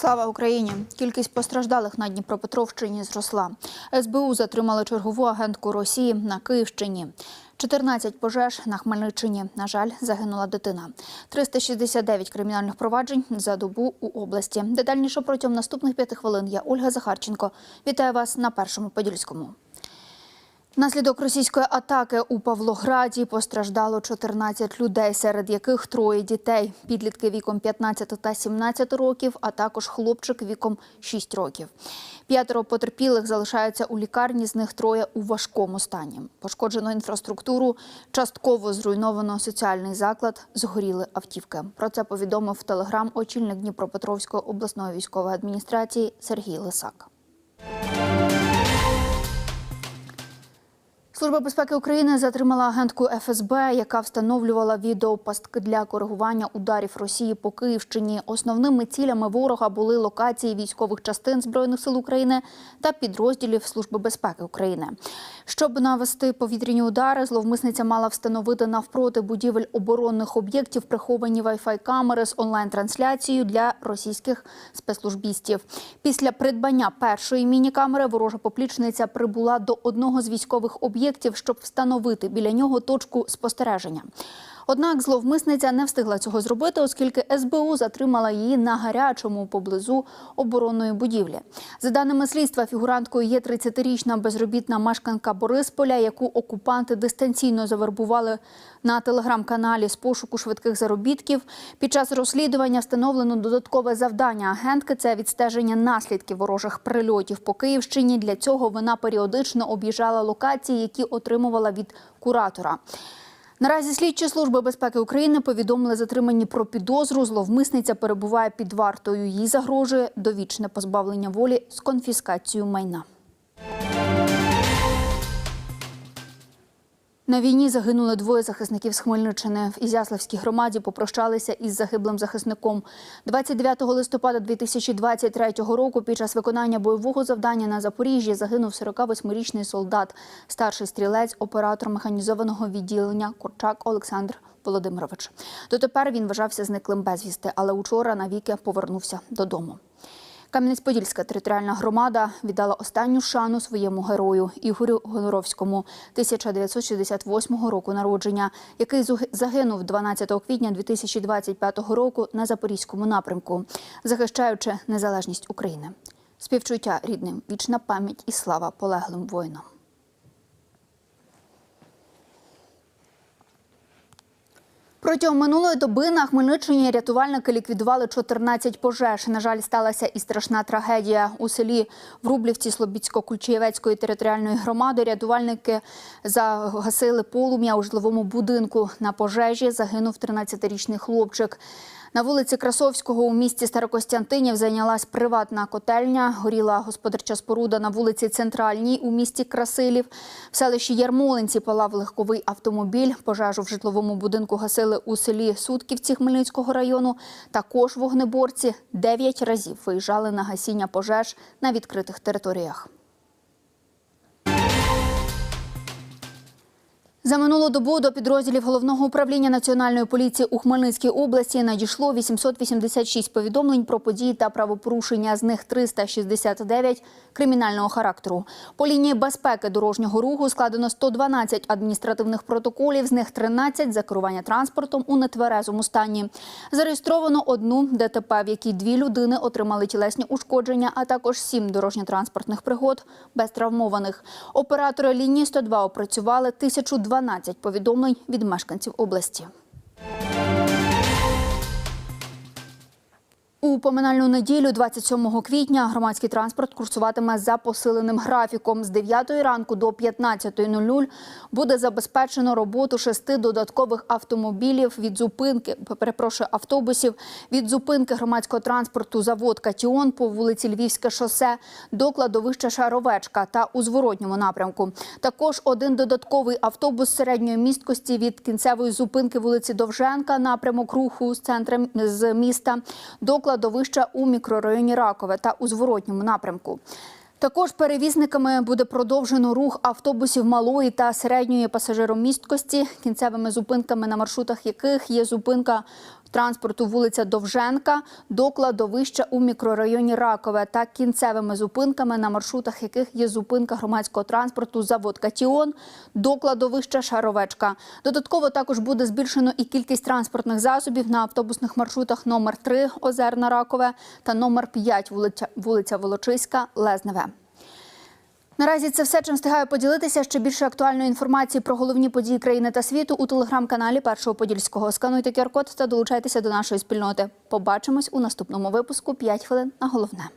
Слава Україні! Кількість постраждалих на Дніпропетровщині зросла. СБУ затримали чергову агентку Росії на Київщині. 14 пожеж на Хмельниччині. На жаль, загинула дитина. 369 кримінальних проваджень за добу у області. Детальніше протягом наступних п'яти хвилин я Ольга Захарченко. Вітаю вас на першому подільському. Внаслідок російської атаки у Павлограді постраждало 14 людей, серед яких троє дітей, підлітки віком 15 та 17 років, а також хлопчик віком 6 років. П'ятеро потерпілих залишаються у лікарні, з них троє у важкому стані. Пошкоджено інфраструктуру, частково зруйновано соціальний заклад, згоріли автівки. Про це повідомив в телеграм очільник Дніпропетровської обласної військової адміністрації Сергій Лисак. Служба безпеки України затримала агентку ФСБ, яка встановлювала відеопастки для коригування ударів Росії по Київщині. Основними цілями ворога були локації військових частин збройних сил України та підрозділів Служби безпеки України. Щоб навести повітряні удари, зловмисниця мала встановити навпроти будівель оборонних об'єктів приховані Wi-Fi камери з онлайн-трансляцією для російських спецслужбістів. Після придбання першої міні-камери ворожа поплічниця прибула до одного з військових об'єктів, щоб встановити біля нього точку спостереження. Однак зловмисниця не встигла цього зробити, оскільки СБУ затримала її на гарячому поблизу оборонної будівлі. За даними слідства, фігуранткою є 30-річна безробітна мешканка Борисполя, яку окупанти дистанційно завербували на телеграм-каналі з пошуку швидких заробітків. Під час розслідування встановлено додаткове завдання агентки це відстеження наслідків ворожих прильотів по Київщині. Для цього вона періодично об'їжджала локації, які отримувала від куратора. Наразі слідчі служби безпеки України повідомили затримані про підозру. Зловмисниця перебуває під вартою. Їй загрожує довічне позбавлення волі з конфіскацією майна. На війні загинули двоє захисників з Хмельниччини. В Ізяславській громаді попрощалися із загиблим захисником. 29 листопада 2023 року під час виконання бойового завдання на Запоріжжі загинув 48-річний солдат, старший стрілець, оператор механізованого відділення Корчак Олександр Володимирович. Дотепер він вважався зниклим безвісти, але учора навіки повернувся додому. Кам'янець-Подільська територіальна громада віддала останню шану своєму герою Ігорю Гоноровському 1968 року народження, який загинув 12 квітня 2025 року на запорізькому напрямку, захищаючи незалежність України. Співчуття рідним, вічна пам'ять і слава полеглим воїнам. Протягом минулої доби на Хмельниччині рятувальники ліквідували 14 пожеж. На жаль, сталася і страшна трагедія. У селі Врублівці Слобідсько-Кульчиєвецької територіальної громади рятувальники загасили полум'я у житловому будинку. На пожежі загинув 13-річний хлопчик. На вулиці Красовського у місті Старокостянтинів зайнялась приватна котельня. Горіла господарча споруда на вулиці Центральній у місті Красилів. В селищі Ярмолинці палав легковий автомобіль. Пожежу в житловому будинку гасили у селі Сутківці Хмельницького району. Також вогнеборці дев'ять разів виїжджали на гасіння пожеж на відкритих територіях. За минулу добу до підрозділів головного управління національної поліції у Хмельницькій області надійшло 886 повідомлень про події та правопорушення. З них 369 кримінального характеру. По лінії безпеки дорожнього руху складено 112 адміністративних протоколів. З них 13 за керування транспортом у нетверезому стані. Зареєстровано одну ДТП, в якій дві людини отримали тілесні ушкодження, а також сім дорожньо-транспортних пригод без травмованих. Оператори лінії 102 опрацювали 1012 повідомлень від мешканців області. У поминальну неділю, 27 квітня, громадський транспорт курсуватиме за посиленим графіком. З 9 ранку до 15.00 буде забезпечено роботу шести додаткових автомобілів від зупинки, перепрошую, автобусів від зупинки громадського транспорту завод Катіон по вулиці Львівське шосе до кладовища Шаровечка та у зворотньому напрямку. Також один додатковий автобус середньої місткості від кінцевої зупинки вулиці Довженка, напрямок руху з центром з міста до кладовища у мікрорайоні Ракове та у зворотньому напрямку. Також перевізниками буде продовжено рух автобусів малої та середньої пасажиромісткості, кінцевими зупинками на маршрутах яких є зупинка транспорту вулиця Довженка до кладовища у мікрорайоні Ракове та кінцевими зупинками, на маршрутах яких є зупинка громадського транспорту завод Катіон до кладовища Шаровечка. Додатково також буде збільшено і кількість транспортних засобів на автобусних маршрутах номер 3 Озерна Ракове та номер 5 вулиця, Волочиська Лезневе. Наразі це все, чим встигаю поділитися. Ще більше актуальної інформації про головні події країни та світу у телеграм-каналі Першого Подільського. Скануйте QR-код та долучайтеся до нашої спільноти. Побачимось у наступному випуску. 5 хвилин на головне.